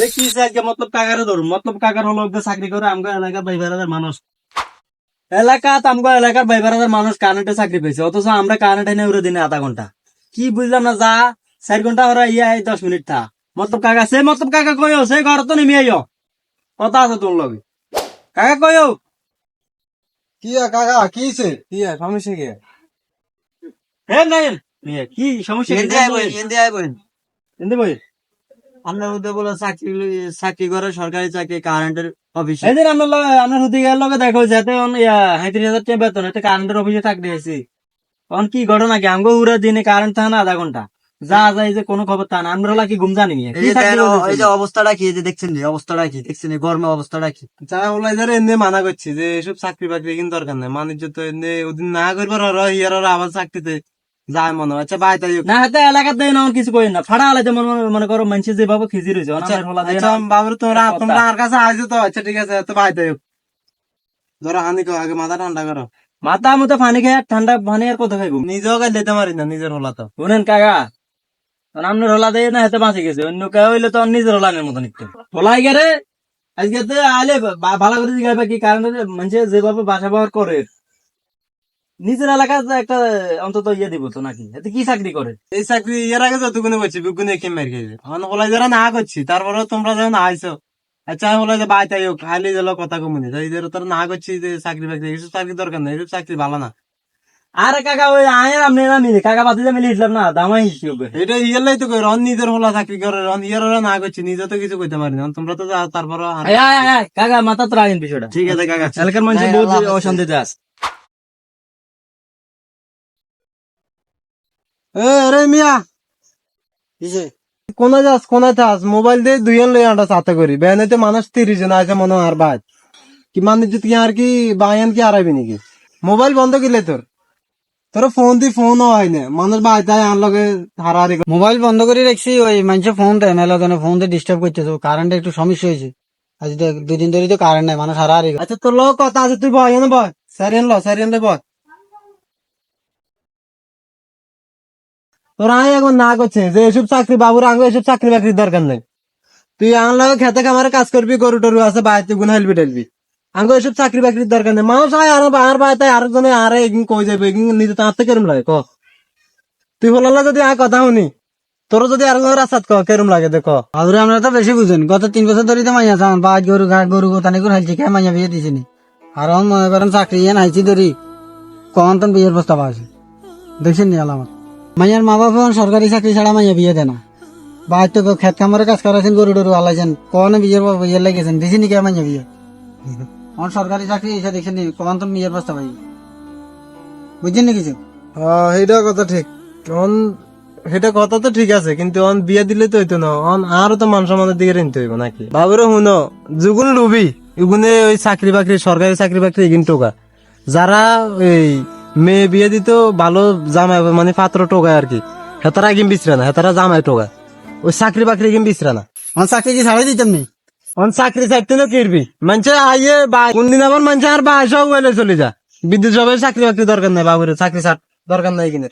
দেখি আজকে মতলব কাকারে ধরুন মতলব কাকার হলো চাকরি করে আমগো এলাকার বাইবার মানুষ। এলাকাত আমগো এলাকার হাজার মানুষ কারেন্টে চাকরি পেয়েছে অথচ আমরা কারেন্ট এনে উড়ে দিনে আধা ঘণ্টা। কি বুঝলাম না যা চার ঘণ্টা ওরা ইয়া দশ মিনিট থা। মতলব কাকা সে মতলব কাকা কইও সে ঘর তো নেমে আইও। কথা আছে তোর লগে। কাকা কইও কি আর কাকা কি হইছে? কি আর সমস্যা কি? হে নাই কি সমস্যা কি? এনদে বই? আপনার বলে চাকরি চাকরি করে সরকারি চাকরি কারেন্টের অফিসে এই দিন লগে আমরা গেল লগে দেখো যাতে হাইত্রিশ হাজার টাকা বেতন এতে কারেন্টের অফিসে থাকতে আছি অন কি ঘটনা কি? আমগো উড়ে দিনে কারেন্ট থাকে না আধা ঘণ্টা। যা যায় যে কোনো খবর থাকে না। আমরা কি ঘুম জানি এই যে অবস্থাটা কি? যে দেখছেন যে অবস্থাটা কি? দেখছেন গরমে অবস্থাটা কি? যা ওলাই ধরে এনে মানা করছি যে এসব চাকরি বাকরি কিন্তু দরকার নাই। মানুষ তো এনে ওদিন না করবার ওরা ইয়ার আবার চাকরিতে যায় মনে হয়। আচ্ছা বাই তাই না হাতে এলাকার দেয় না কিছু কই না। ফাড়া আলাদা মনে মনে- মনে করো মানুষ যেভাবে খিজি রয়েছে আচ্ছা হলা আচ্ছা না। বাবুর তোমরা তোমরা আর কাছে আইছো তো? আচ্ছা ঠিক আছে তো বাই তাই ধরো হানি কো আগে মাথা ঠান্ডা করো। মাথা মতো পানি খেয়ে ঠান্ডা পানি আর কত খাইব? নিজেও গাই দিতে পারি না নিজের হলা তো। শুনেন কাকা আপনার হলা দেয় না হাতে বাঁচে গেছে। অন্য কেউ হইলে তো নিজের হলানের মতো নিতে হলাই গেলে আজকে তো আলে ভালো করে জিজ্ঞাসা কি? কারণ মানুষ যেভাবে বাসা ব্যবহার করে। নিজের এলাকায় একটা অন্তত ইয়ে দিব তো নাকি? এতে কি চাকরি করে? এই চাকরি এর আগে যতগুলো করছি বিগুনে কে মেরে খেয়েছে এখন হলাই যারা না করছি তারপরে তোমরা যখন আইছো আচ্ছা যে বাই তাই খাইলে গেল কথা কমুনি এদের তোরা না করছি যে চাকরি বাকরি এসব চাকরি দরকার নেই এসব চাকরি ভালো না। আরে কাকা ওই আয়ের আপনি না মিলে। কাকা বাতি মিলে না দামাই হিসেবে। এটা ইয়েলাই তো কই রন নিজের হলা চাকরি করে রন ইয়ার না করছি নিজে তো কিছু করতে পারি না। তোমরা তো তারপরে আয়, আয়, আয়, কাকা মাথা তো রাখেন বিষয়টা। ঠিক আছে কাকা। এলাকার মানুষ বহুত অশান্তিতে আছে। রে মিয়া। কিসে? কোনা যাস কোনা যাস মোবাইল দিয়ে দুই লই আন্ডা সাথে করি। বেনেতে মানুষ তিরিশ জন আছে মনে আর বাদ। কি মানুষ যদি আর কি বায়ান কি হারাবি নাকি? মোবাইল বন্ধ কিলে তোর? তোর ফোন দি ফোন হয় না। মানুষ বাই তাই আর লগে হারাহারি। মোবাইল বন্ধ করে রাখছি ওই মানুষের ফোন দেয় মেলা ধরনের ফোন দিয়ে ডিস্টার্ব করতেছে কারেন্ট একটু সমস্যা হয়েছে। আজ দেখ দুই দিন ধরে তো কারেন্ট নাই মানুষ হারা হারি আচ্ছা তোর লোক কথা আছে তুই বয় এনে বয়। সারিয়ান ল সারিয়ান লে বয়। তোর এখন না করছে যে এসব চাকরি বাবুর আগে এসব চাকরি বাকরির দরকার নাই। তুই আন লাগে খেতে খামারে কাজ করবি, গরু টরু আছে বাইতে গুণ হেলবি টেলবি। আঙ্গো এসব চাকরি বাকরির দরকার নেই। মানুষ আয়, আর আর বাইতে আরেকজনে আরে এগিন কই যাবে এগিন নিজে তো আত্মে কেরম লাগে, ক? তুই হলালা যদি আয়, কথা শুনি। তোর যদি আরেকজনের রাস্তাত ক, কেরম লাগে দেখ আদরে আমরা তো বেশি বুঝেন, গত তিন বছর ধরে তো মাইয়া চান বাজ গরু ঘাট গরু গোতানি করে হালছি, কে মাইয়া বিয়ে দিছি নি? আর মনে করেন চাকরি ইয়ে নাইছি ধরি, কখন তখন বিয়ের প্রস্তাব আছে দেখছেন নি আলামত? মাইয়ার মা বাবা সরকারি চাকরি ছাড়া মাইয়া বিয়ে দেয় না। বাজ তো খেত খামারে কাজ করাছেন, গরু টরু আলাইছেন কখন বিয়ের বিয়ে লেগেছেন দিছি নি কে মাইয়া বিয়ে? অন সরকারি চাকরি এসে দেখছেন নি, কখন তখন বিয়ের প্রস্তাব আছে বুঝছেন নি কিছু? হ্যাঁ সেটা কথা ঠিক। অন সেটা কথা তো ঠিক আছে, কিন্তু অন বিয়ে দিলে তো হইতো না। অন আরও তো মান সম্মানের দিকে রেনতে হইব নাকি? বাবুরে শুনো, যুগুন লুবি ওই চাকরি বাকরি, সরকারি চাকরি বাকরি টোকা। যারা এই মেয়ে বিয়ে দিতে ভালো জামাই মানে পাত্র টোকায় আর কি। হেতারা গিম বিচরে না হেতারা জামাই টোকায় ওই চাকরি বাকরি এগিন বিচরে না। অন চাকরি কি ছাড়াই দিতাম নি? অন চাকরি চাইতে না কিরবি। মানুষে আইয়ে বা কোনদিন আবার মানুষে আর বাসাও চলে যা। বিদ্যুৎ সবাই চাকরি বাকরি দরকার নাই বাবুরে চাকরি ছাড় দরকার নাই কিনে